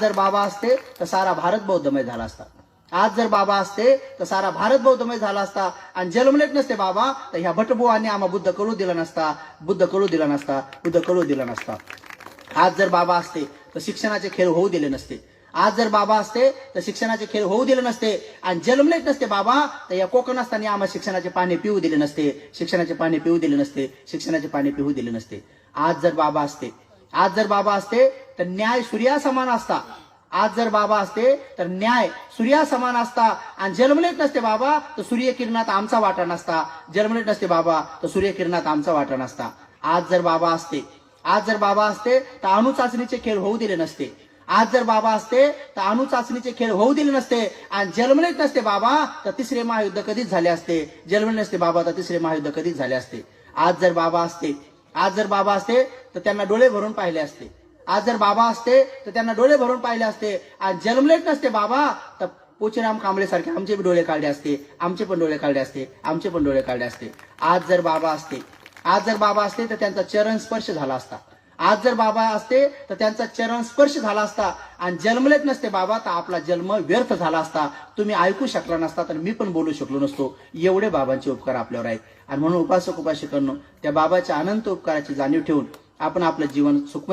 जर बाबा असते तर सारा भारत बौद्धमय झाला असता. आज जर बाबा असते तर सारा भारत बौद्धमय झाला असता. आणि जन्मलेच नसते बाबा तर ह्या भटबुवांनी आम्हा बुद्ध करू दिला नसता. बुद्ध करू दिला नसता. बुद्ध करू दिला नसता. आज जर बाबा असते तर शिक्षणाचे खेळ होऊ दिले नसते. आज जर बाबा असते तर शिक्षणाचे खेळ होऊ दिले नसते. आणि जन्मलेच नसते बाबा तर या कोकण असताना आम्हाला शिक्षणाचे पाणी पिऊ दिले नसते. शिक्षणाचे पाणी पिऊ दिले नसते. शिक्षणाचे पाणी पिऊ दिले नसते. आज जर बाबा असते आज जर बाबा असते तर न्याय सूर्या समान असता. आज जर बाबा असते तर न्याय सूर्या समान असता. आणि जन्मलेत नसते बाबा तर सूर्यकिरणात आमचा वाटा नसता. जन्मलेत नसते बाबा तर सूर्यकिरणात आमचा वाटा नसता. आज जर बाबा असते आज जर बाबा असते तर अणु चाचणीचे खेळ होऊ दिले नसते. आज जर बाबा असते तर अणु चाचणीचे खेळ होऊ दिले नसते. आणि जन्मलेत नसते बाबा तर तिसरे महायुद्ध कधीच झाले असते. जन्मले नसते बाबा तर तिसरे महायुद्ध कधीच झाले असते. आज जर बाबा असते आज जर बाबा असते तर त्यांना डोळे भरून पाहिले असते. आज जर बाबा असते तर त्यांना डोळे भरून पाहिले असते. आणि जन्मलेच नसते बाबा तर पोचेराम कांबळे सारखे आमचे डोळे काढले असते. आमचे पण डोळे काढले असते. आमचे पण डोळे काढले असते. आज जर बाबा असते आज जर बाबा असते तर त्यांचा चरण स्पर्श झाला असता. आज जर बाबा असते तर त्यांचा चरण स्पर्श झाला असता. आणि जन्मलेच नसते बाबा तर आपला जन्म व्यर्थ झाला असता. तुम्ही ऐकू शकला नसता तर मी पण बोलू शकलो नसतो. एवढे बाबांचे उपकार आपल्यावर आहेत. आणि म्हणून उपासक उपासकांनो त्या बाबाच्या अनंत उपकाराची जाणीव ठेवून आपण आपलं जीवन सुखमय